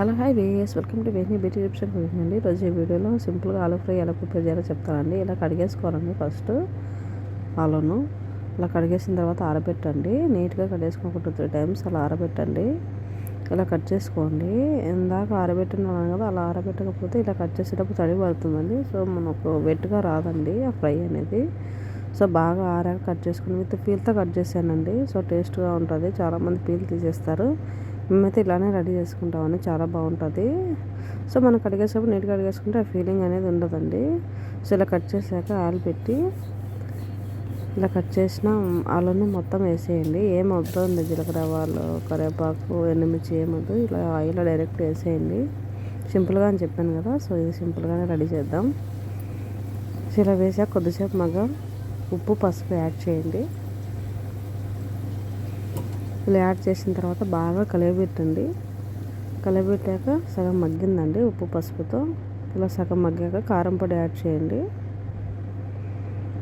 Hello hi ways welcome to Veni beauty tips and cooking అండి. రోజు ఈ వీడియోలో సింపుల్గా ఆలు ఫ్రై ఎలా ప్రిపేర్ చేయాలో చెప్తానండి. ఇలా కడిగేసుకోవాలండి ఫస్ట్ ఆలును. ఇలా కడిగేసిన తర్వాత ఆరబెట్టండి. నీట్గా కడిగేసుకుని ఒక టూ త్రీ టైమ్స్ అలా ఆరబెట్టండి. ఇలా కట్ చేసుకోండి. ఇందాక ఆరబెట్టినాను కదా అలా ఆరబెట్టకపోతే ఇలా కట్ చేసేటప్పుడు తడి పడుతుందండి. సో మనకు వెట్గా రాదండి ఆ ఫ్రై అనేది. సో బాగా ఆరాక కట్ చేసుకుని విత్ పీల్తో కట్ చేశానండి. సో టేస్ట్గా ఉంటుంది. చాలామంది పీల్ తీసేస్తారు. మేమైతే ఇలానే రెడీ చేసుకుంటామని చాలా బాగుంటుంది. సో మనం కడిగేసేప్పుడు నీట్గా కడిగేసుకుంటే ఆ ఫీలింగ్ అనేది ఉండదండి. సో ఇలా కట్ చేసాక ఆయిల్ పెట్టి ఇలా కట్ చేసిన ఆలుని మొత్తం వేసేయండి. ఏం వద్దండి జీలకర్ర వాళ్ళు కరివేపాకు ఎండుమిర్చి ఏమొద్దు ఇలా ఆయిల్ డైరెక్ట్ వేసేయండి. సింపుల్గా అని చెప్పాను కదా సో ఇది సింపుల్గానే రెడీ చేద్దాం. సో ఇలా వేసాక కొద్దిసేపు మగ్గ ఉప్పు పసుపు యాడ్ చేయండి. ఇలా యాడ్ చేసిన తర్వాత బాగా కలయబెట్టండి. కలయబెట్టాక సగం మగ్గిందండి ఉప్పు పసుపుతో. ఇలా సగం మగ్గాక కారం పొడి యాడ్ చేయండి.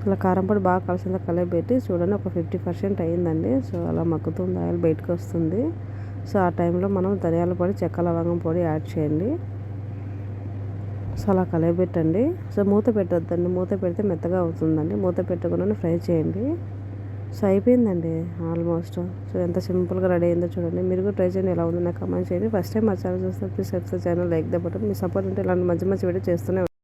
ఇలా కారం పొడి బాగా కలిసిందా కలియబెట్టి చూడండి ఒక ఫిఫ్టీ పర్సెంట్ అయ్యిందండి సో అలా మగ్గుతుంది ఆయిల్ బయటకు వస్తుంది. సో ఆ టైంలో మనం ధనియాల పొడి చెక్క లవంగం పొడి యాడ్ చేయండి. సో అలా కలియబెట్టండి. సో మూత పెట్టద్దండి. మూత పెడితే మెత్తగా అవుతుందండి. మూత పెట్టకుండా ఫ్రై చేయండి. సో అయిపోయిందండి ఆల్మోస్ట్ సో ఎంత సింపుల్గా రెడీ అయిందో చూడండి. మీరు కూడా ట్రై చేయండి ఎలా ఉందో నాకు కమెంట్ చేయండి. ఫస్ట్ టైం మా ఛానల్ చూస్తే please subscribe channel like the button me support ఉంటే ఇలాంటి మంచి మంచి వీడియో చేస్తూనే